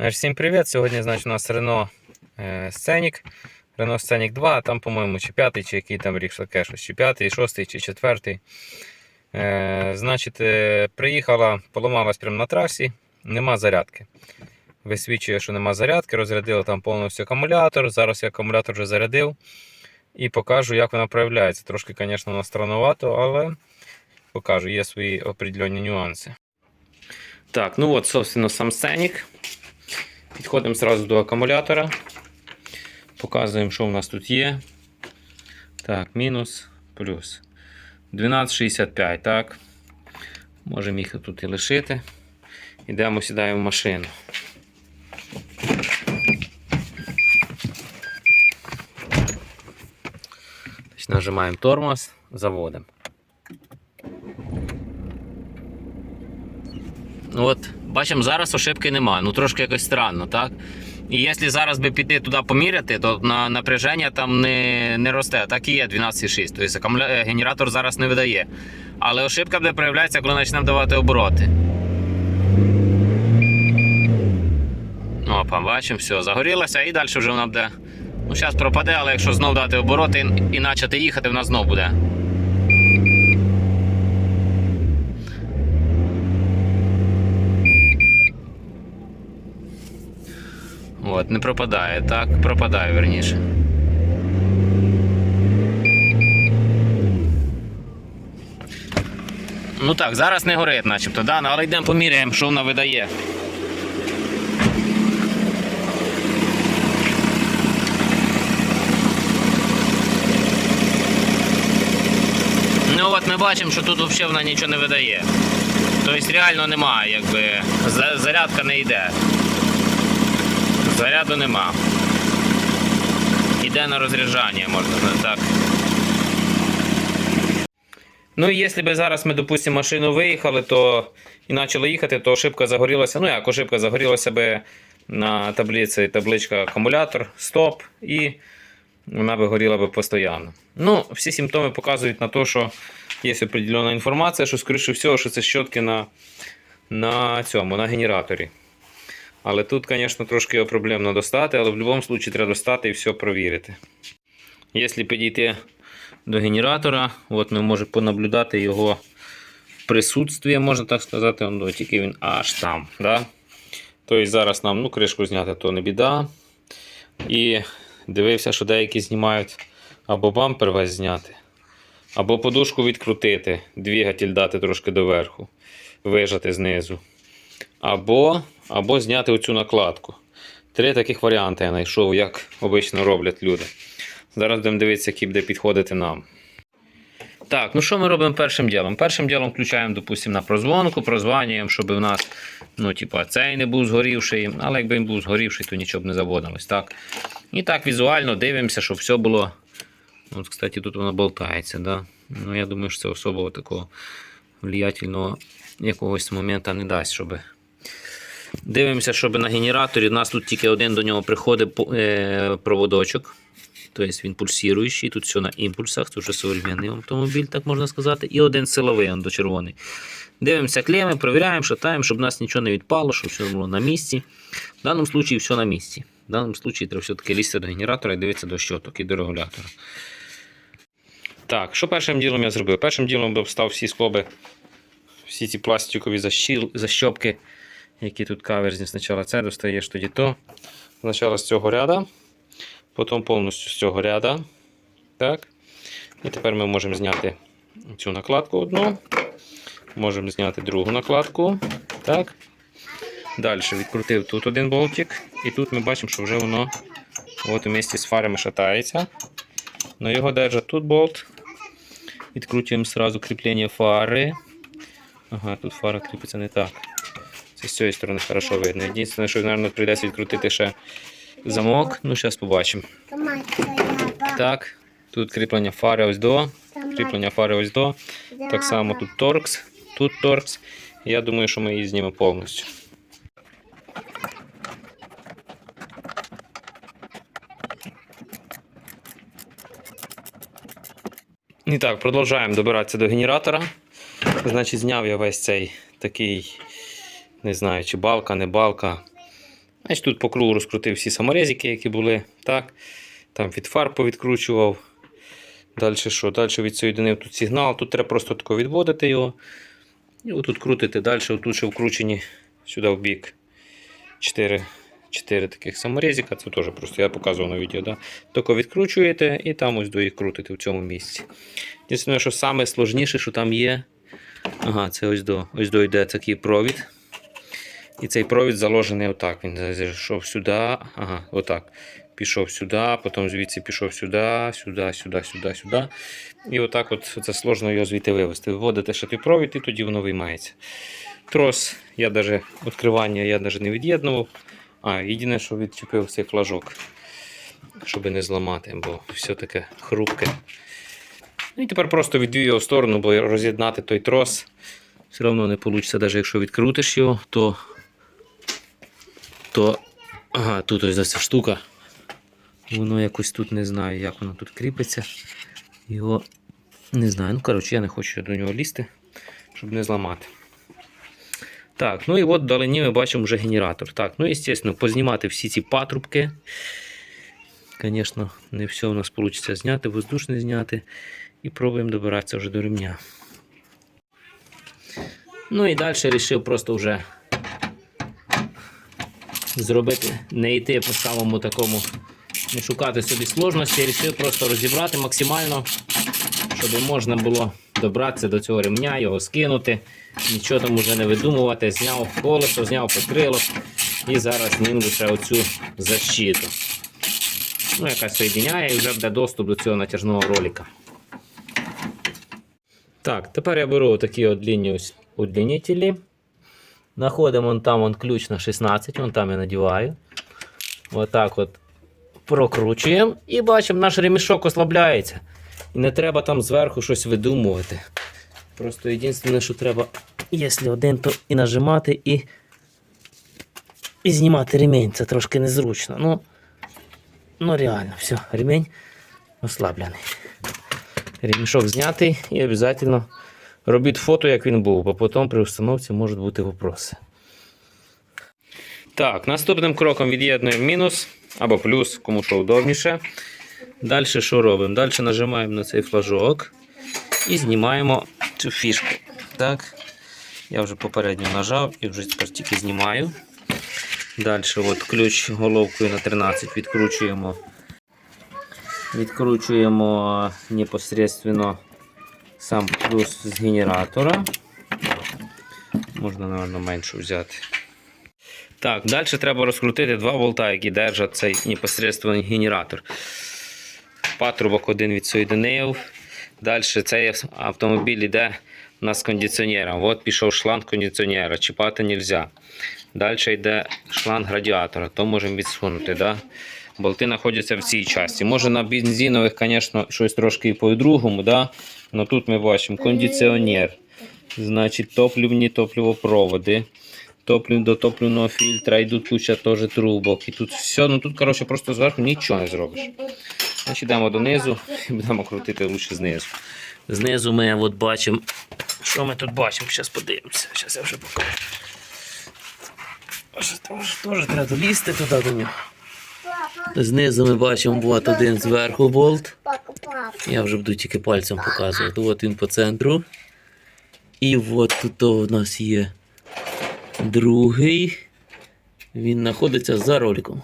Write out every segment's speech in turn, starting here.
Е, Всім привіт! Сьогодні значить, у нас Renault Scenic. Renault Scenic 2, там, по-моєму, чи 5, чи який там рік щось, чи 5, 6, чи 4. Е, значить, е, приїхала, поламалась прямо на трасі, нема зарядки. Висвічує, що нема зарядки, розрядили там повністю акумулятор. Зараз я акумулятор вже зарядив і покажу, як вона проявляється. Трошки, звісно, вона странновато, але покажу, є свої определенні нюанси. Так, ну от, собственно, сам Scenic. Підходимо зразу до акумулятора. Показуємо, що в нас тут є. Так, мінус, плюс. 12,65, так. Можемо їх тут і лишити. Йдемо, сідаємо в машину. Нажимаємо тормоз, заводимо. От, бачимо, зараз ошибки немає. Ну трошки якось странно, так? І якщо зараз би піти туди поміряти, то на напряження там не, не росте. Так і є 12,6. Тобто акумуля... е, генератор зараз не видає. Але ошибка буде проявлятися, коли почнемо давати обороти. Опа, бачимо, все, загорілося і далі вже вона буде. Ну, зараз пропаде, але якщо знов дати обороти і, і почати їхати, вона знов буде. От, не пропадає, так? Пропадає верніше. Ну так, зараз не горить, начебто, да? Ну, але йдемо поміряємо, що вона видає. Ну от ми бачимо, що тут взагалі вона нічого не видає. Тобто реально немає, якби зарядка не йде. Заряду нема. Іде на розряджання, можна сказати так. Ну і якщо б зараз ми, допустимо, машину виїхали, то і почали їхати, то ошибка загорілася. Ну як ошибка загорілася би на таблиці табличка акумулятор, стоп, і вона би горіла би постійно. Ну, всі симптоми показують на те, що є определена інформація, що, скоріше всього, що це щотки на, на цьому, на генераторі. Але тут, звісно, трошки його проблемно достати, але в будь-якому випадку треба достати і все провірити. Якщо підійти до генератора, от ми можемо понаблюдати його присутствие, можна так сказати, он, тільки він аж там. Да? Тобто зараз нам ну, кришку зняти, то не біда. І дивився, що деякі знімають або бампер весь зняти, або подушку відкрутити, двигатель дати трошки доверху, вижати знизу. Або, або зняти оцю накладку. Три таких варіанти я знайшов, як обично роблять люди. Зараз будемо дивитися, який буде підходити нам. Так, ну що ми робимо першим ділом? Першим ділом включаємо, допустимо, на прозвонку, прозванюємо, щоб у нас, ну, типа, цей не був згорівший, але якби він був згорівший, то нічого б не заводилось. Так? І так візуально дивимося, щоб все було. От, кстати, тут воно болтається. Да? Ну, я думаю, що це особливо такого влиятельного якогось моменту не дасть, щоб. Дивимося, щоб на генераторі у нас тут тільки один до нього приходить е, проводочок. Тобто він пульсуючий, тут все на імпульсах, це вже современний автомобіль, так можна сказати. І один силовий, он до червоний. Дивимося клеми, перевіряємо, шатаємо, щоб у нас нічого не відпало, щоб все було на місці. В даному випадку все на місці. В даному випадку треба все-таки лізти до генератора і дивитися до щоток і до регулятора. Так, що першим ділом я зробив? Першим ділом би встав всі скоби, всі ці пластикові защопки, які тут каверзні. Спочатку це достаєш тоді то. Спочатку з цього ряда, потім повністю з цього ряда. Так. І тепер ми можемо зняти цю накладку одну. Можемо зняти другу накладку. Так. Далі відкрутив тут один болтик. І тут ми бачимо, що вже воно от вместе з фарами шатається. Но його держить тут болт. Відкручуємо сразу кріплення фари. Ага, тут фара кріпиться не так. Це з цієї сторони хорошо видно. Єдине, що, мабуть, прийдеться відкрутити ще замок. Ну, зараз побачимо. Так, тут кріплення фари ось до. Кріплення фари ось до. Так само тут торкс, тут торкс. Я думаю, що ми її знімемо повністю. І так, продовжуємо добиратися до генератора. Значить, зняв я весь цей такий, не знаю, чи балка, не балка. Значить, тут по кругу розкрутив всі саморезики, які були. Так. Там від фар повідкручував. Далі що? Далі відсоєдинив тут сигнал. Тут треба просто тако відводити його. І отут крутити. Далі отут ще вкручені сюди в бік. 4, 4 таких саморезика. Це теж просто я показував на відео. Да? Тільки відкручуєте і там ось до їх крутите в цьому місці. Єдине, що саме сложніше, що там є. Ага, це ось до ось до йде такий провід. І цей провід заложений отак. Він зайшов сюди. Ага, отак. Пішов сюди, потім звідси пішов сюди, сюди, сюди, сюди, сюди. І отак от це сложно його звідти вивести. Вводите той провід, і тоді воно виймається. Трос, я навіть відкривання я навіть не від'єднував. А, єдине, що відчепив цей флажок, щоб не зламати, бо все таке хрупке. Ну і тепер просто відвів його в сторону, бо роз'єднати той трос все одно не вийде, навіть якщо відкрутиш його, то, то ага, тут ось ця штука. Воно якось тут не знаю, як воно тут кріпиться. Його не знаю. Ну, коротше, я не хочу до нього лізти, щоб не зламати. Так, ну і от вдалині ми бачимо вже генератор. Так, ну, звісно, познімати всі ці патрубки. Звісно, не все у нас вийде зняти, воздушне зняти. І пробуємо добиратися вже до ремня. Ну і далі вирішив просто вже зробити, не йти по самому такому, не шукати собі сложності, вирішив просто розібрати максимально, щоб можна було добратися до цього ремня, його скинути, нічого там вже не видумувати. Зняв колесо, зняв покрило і зараз зніму ще оцю защиту. Ну, яка соєдиняє і вже буде доступ до цього натяжного ролика. Так, тепер я беру такі ось удлінителі. Знаходимо вон там вон ключ на 16, вон там я надіваю. Отак от прокручуємо і бачимо, наш ремішок ослабляється. І не треба там зверху щось видумувати. Просто єдине, що треба, якщо один, то і нажимати, і, і знімати ремінь. Це трошки незручно. Ну, ну реально, все, ремінь ослаблений. Ремішок знятий і обов'язково робіть фото, як він був, бо потім при установці можуть бути вопроси. Так, наступним кроком від'єднуємо мінус або плюс, кому що удобніше. Далі що робимо? Далі нажимаємо на цей флажок і знімаємо цю фішку. Так. Я вже попередньо нажав і вже тепер тільки знімаю. Далі от ключ головкою на 13 відкручуємо. Відкручуємо непосредственно сам плюс з генератора. Можна, напевно, менше взяти. Так, далі треба розкрутити два болта, які держать цей непосредственно генератор. Патрубок один відсоєдинив. Далі цей автомобіль йде у нас з кондиціонером. От пішов шланг кондиціонера, чіпати не можна. Далі йде шланг радіатора, то можемо відсунути. Да? Болти знаходяться в цій часті. Може на бензинових, звісно, щось трошки і по-другому, да? але тут ми бачимо кондиціонер, значить топливні топливопроводи. Топлів до топливного фільтра йдуть куча теж трубок. І тут все, ну тут, коротше, просто зверху нічого не зробиш. Значить, йдемо донизу і будемо крутити лучше знизу. Знизу ми от бачимо, що ми тут бачимо. Зараз подивимося. Зараз я вже покажу. Теж треба долізти туди до нього. Знизу ми бачимо вот один зверху болт. Я вже буду тільки пальцем показувати. От він по центру. І от тут у нас є другий. Він знаходиться за роликом.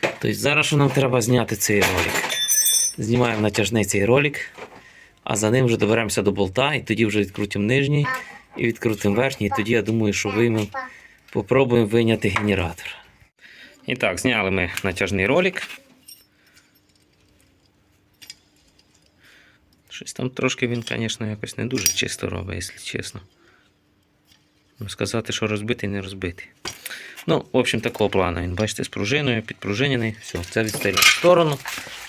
Тобто зараз що нам треба зняти цей ролик. Знімаємо натяжний цей ролик, а за ним вже доберемося до болта, і тоді вже відкрутимо нижній і відкрутимо верхній. І тоді я думаю, що виймемо, попробуємо вийняти генератор. І так, зняли ми натяжний ролик. Щось там трошки він, звісно, якось не дуже чисто робить, якщо чесно. Ну, Сказати, що розбитий, не розбитий. Ну, в общем, такого плану. Він, бачите, з пружиною, підпружинений. Все, це відстелюємо в сторону.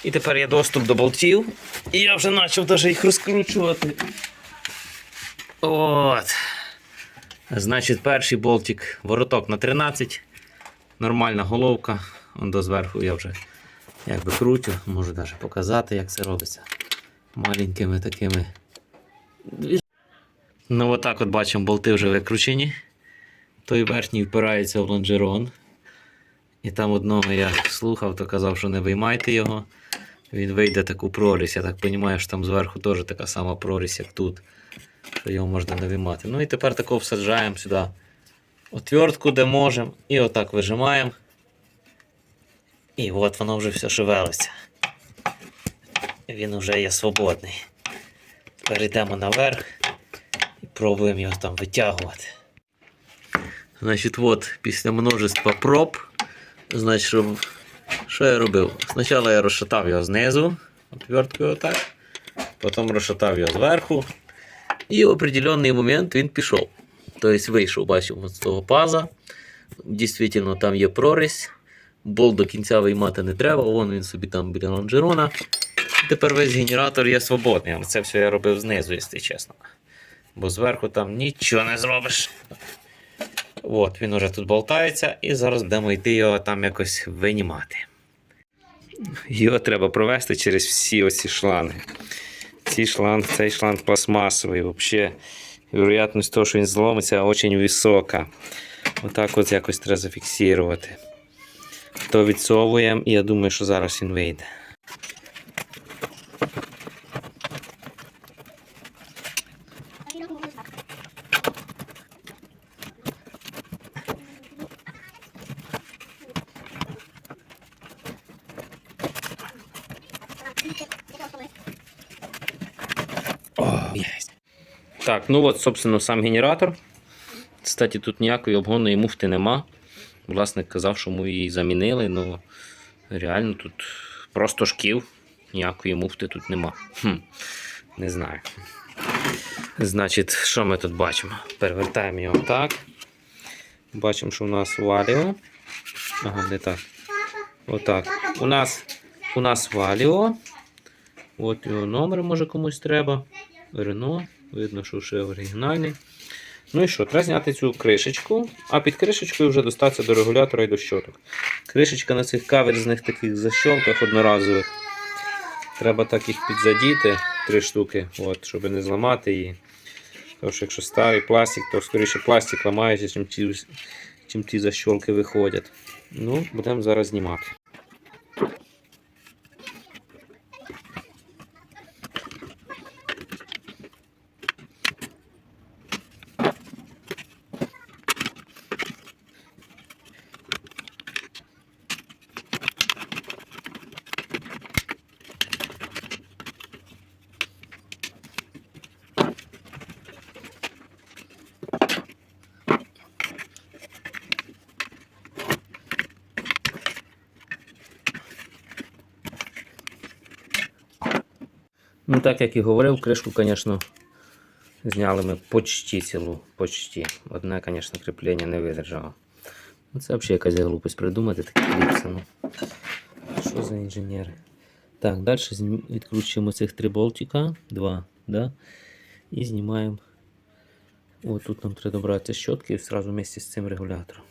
І тепер є доступ до болтів. І я вже почав навіть їх розкручувати. От. Значить, перший болтик, вороток на 13. Нормальна головка. Он до зверху я вже якби крутю, можу навіть показати, як це робиться. Маленькими такими. Ну, отак от бачимо, болти вже викручені. Той верхній впирається в лонжерон. І там одного я слухав, то казав, що не виймайте його. Він вийде таку прорізь. Я так розумію, що там зверху теж така сама прорізь, як тут. Що його можна не виймати. Ну і тепер тако всаджаємо сюди отвертку, де можемо. І отак вижимаємо. І от воно вже все шевелиться. Він вже є свободний. Тепер йдемо наверх і пробуємо його там витягувати. Значить, от, після множества проб, значить, що я робив? Спочатку я розшатав його знизу, отверткою отак, потім розшатав його зверху, і в определенний момент він пішов. Тобто вийшов, бачимо, з того паза. Дійсно, там є прорізь. Болт до кінця виймати не треба, вон він собі там біля лонжерона. Тепер весь генератор є свободний, це все я робив знизу, якщо чесно. Бо зверху там нічого не зробиш. От, він уже тут болтається, і зараз будемо йти його там якось винімати. Його треба провести через всі оці шланги. Ці шланг, цей шланг пластмасовий. Взагалі, вероятність того, що він зломиться, дуже висока. Отак от якось треба зафіксувати. То відсовуємо, і я думаю, що зараз він вийде. Ну от, собственно, сам генератор. Кстати, тут ніякої обгонної муфти нема. Власник казав, що ми її замінили, але реально тут просто шків, ніякої муфти тут нема. Хм, не знаю. Значить, що ми тут бачимо? Перевертаємо його так. Бачимо, що у нас валіо. Ага, не так. Отак. У нас, у нас валіо. От його номер, може комусь треба. Рено. Видно, що ще оригінальний. Ну і що, треба зняти цю кришечку, а під кришечкою вже достатися до регулятора і до щоток. Кришечка на цих каверзних таких защолках одноразових. Треба так їх підзадіти, три штуки, от, щоб не зламати її. Тому що якщо старий пластик, то скоріше пластик ламається, чим ті, чим ті защолки виходять. Ну, будемо зараз знімати. Ну, так як і говорив, кришку, звісно, зняли ми почти цілу. Почти. Одне, звісно, кріплення не видержало. Ну, Це взагалі якась глупость придумати такі кліпси. Ну. Що за інженери? Так, далі відкручуємо цих три болтика. Два, да? І знімаємо. О, тут нам треба добратися щотки і одразу вместе з цим регулятором.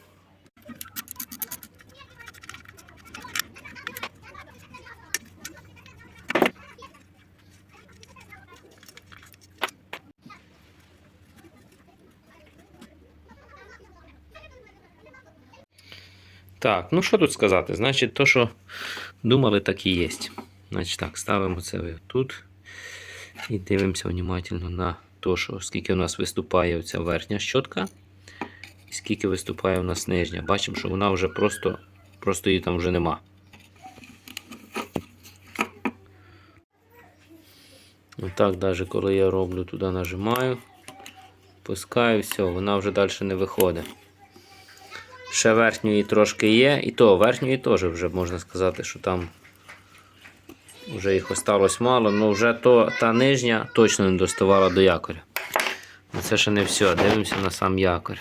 Так, ну що тут сказати? Значить, то, що думали, так і є. Значить так, ставимо це тут і дивимося внимательно на те, що скільки у нас виступає оця верхня щотка, і скільки виступає у нас нижня. Бачимо, що вона вже просто, просто її там вже нема. Отак, навіть коли я роблю туди нажимаю, пускаю, все, вона вже далі не виходить. Ще верхньої трошки є, і то верхньої теж вже можна сказати, що там вже їх осталось мало, але вже то, та нижня точно не доставала до якоря. Ну, Це ще не все. Дивимося на сам якорь.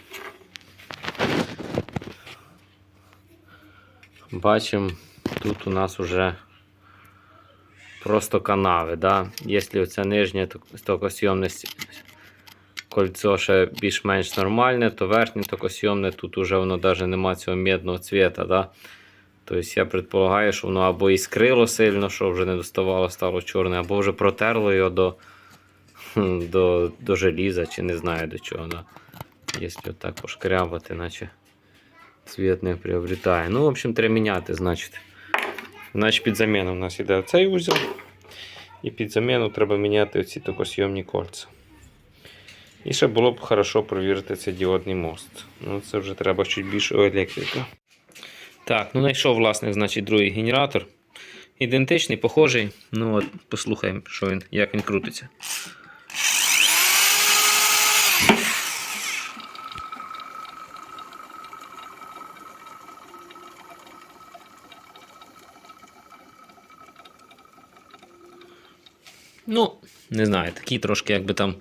Бачимо, тут у нас вже просто канави. Да? Якщо оця нижня токосйомність кольцо ще більш-менш нормальне, то верхнє токосйомне, тут уже воно навіть нема цього медного цвіта. Да? Тобто я предполагаю, що воно або іскрило сильно, що вже не доставало, стало чорне, або вже протерло його до, до, до желіза, чи не знаю до чого. Да? Якщо так пошкрябати, наче цвіт не приобретає. Ну, в общем, треба міняти, значить. Значить, під заміну у нас іде оцей узел. І під заміну треба міняти оці токосйомні кольця. І ще було б хорошо провірити цей діодний мост. Ну, це вже треба чуть більше електрика. Так, ну знайшов власник, значить, другий генератор. Ідентичний, похожий. Ну от, послухаємо, що він, як він крутиться. Ну, не знаю, такий трошки, якби там.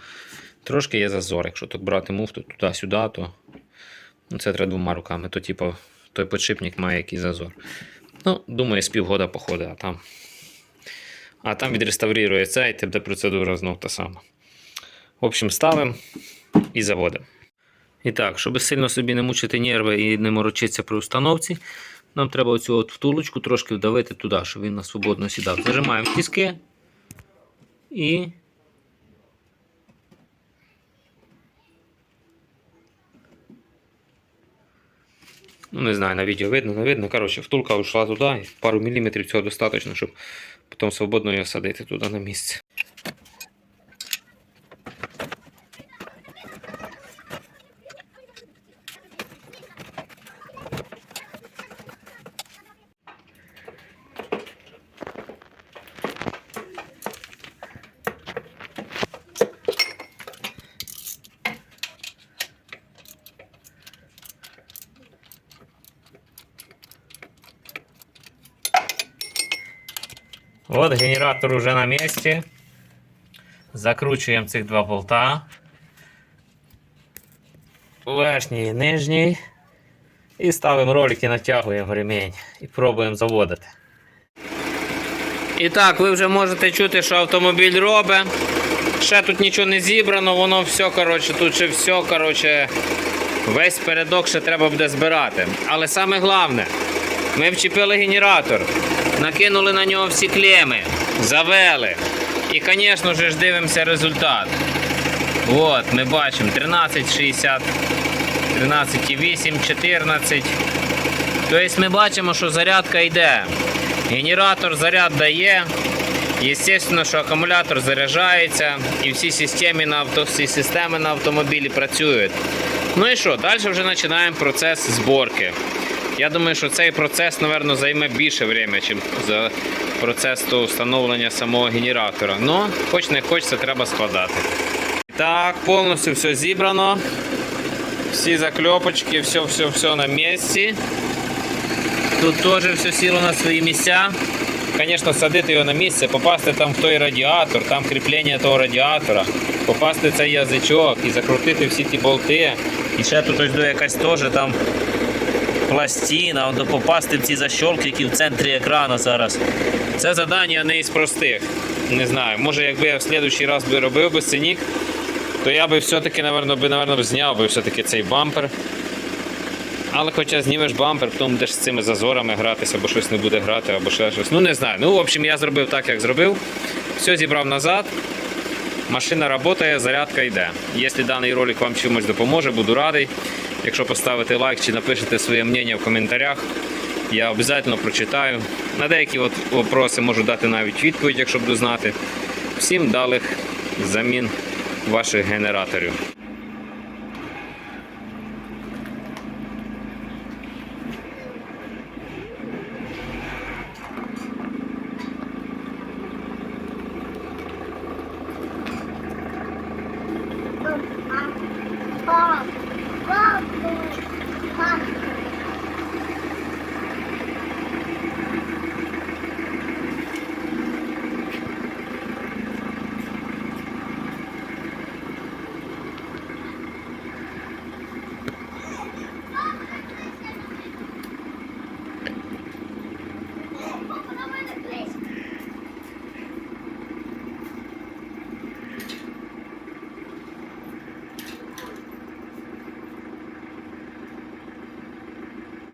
Трошки є зазор. Якщо так брати муфту туди-сюди, то ну, це треба двома руками. То, типу, той подшипник має якийсь зазор. Ну, думаю, з півгода походить, а там. А там відреставрує і тебе процедура знов та сама. В общем, ставимо і заводимо. І так, щоб сильно собі не мучити нерви і не морочитися при установці, нам треба оцю от втулочку трошки вдавити туди, щоб він на свободно сідав. Зажимаємо тіски і. Ну, не знаю, на відео видно, не видно. Коротше, втулка ушла туди, і пару міліметрів цього достатньо, щоб потім свободно її садити туди на місце. От генератор уже на місці. Закручуємо цих два болта. Верхній і нижній. І ставимо ролик і натягуємо ремінь. І пробуємо заводити. І так, ви вже можете чути, що автомобіль робить. Ще тут нічого не зібрано, воно все, коротше, тут ще все, коротше, весь передок ще треба буде збирати. Але саме головне, ми вчепили генератор, накинули на нього всі клеми, завели. І, звісно ж, дивимося результат. От, ми бачимо 13,60, 13,8, 14. Тобто ми бачимо, що зарядка йде. Генератор заряд дає. Естественно, що акумулятор заряджається і всі системи на, авто, всі системи на автомобілі працюють. Ну і що, далі вже починаємо процес зборки. Я думаю, що цей процес, напевно, займе більше время, ніж за процес встановлення самого генератора. Ну, хоч не хоч, це треба складати. Так, повністю все зібрано. Всі закльопочки, все, все, все на місці. Тут теж все сіло на свої місця. Звісно, садити його на місце, попасти там в той радіатор, там кріплення того радіатора, попасти цей язичок і закрутити всі ті болти. І ще тут ось якась теж там пластина, попасти в ці защолки, які в центрі екрану зараз. Це завдання не із простих. Не знаю, може якби я в следующий раз би робив би сценік, то я би все-таки, напевно, зняв би все-таки цей бампер. Але хоча знімеш бампер, потім будеш з цими зазорами гратися, або щось не буде грати, або ще щось. Ну не знаю. Ну, в общем, я зробив так, як зробив. Все зібрав назад. Машина працює, зарядка йде. Якщо даний ролик вам чимось допоможе, буду радий. Якщо поставите лайк чи напишете своє мнення в коментарях, я обов'язково прочитаю. На деякі от вопроси можу дати навіть відповідь, якщо буду знати. Всім далих замін ваших генераторів. Mom. Bak. Bak.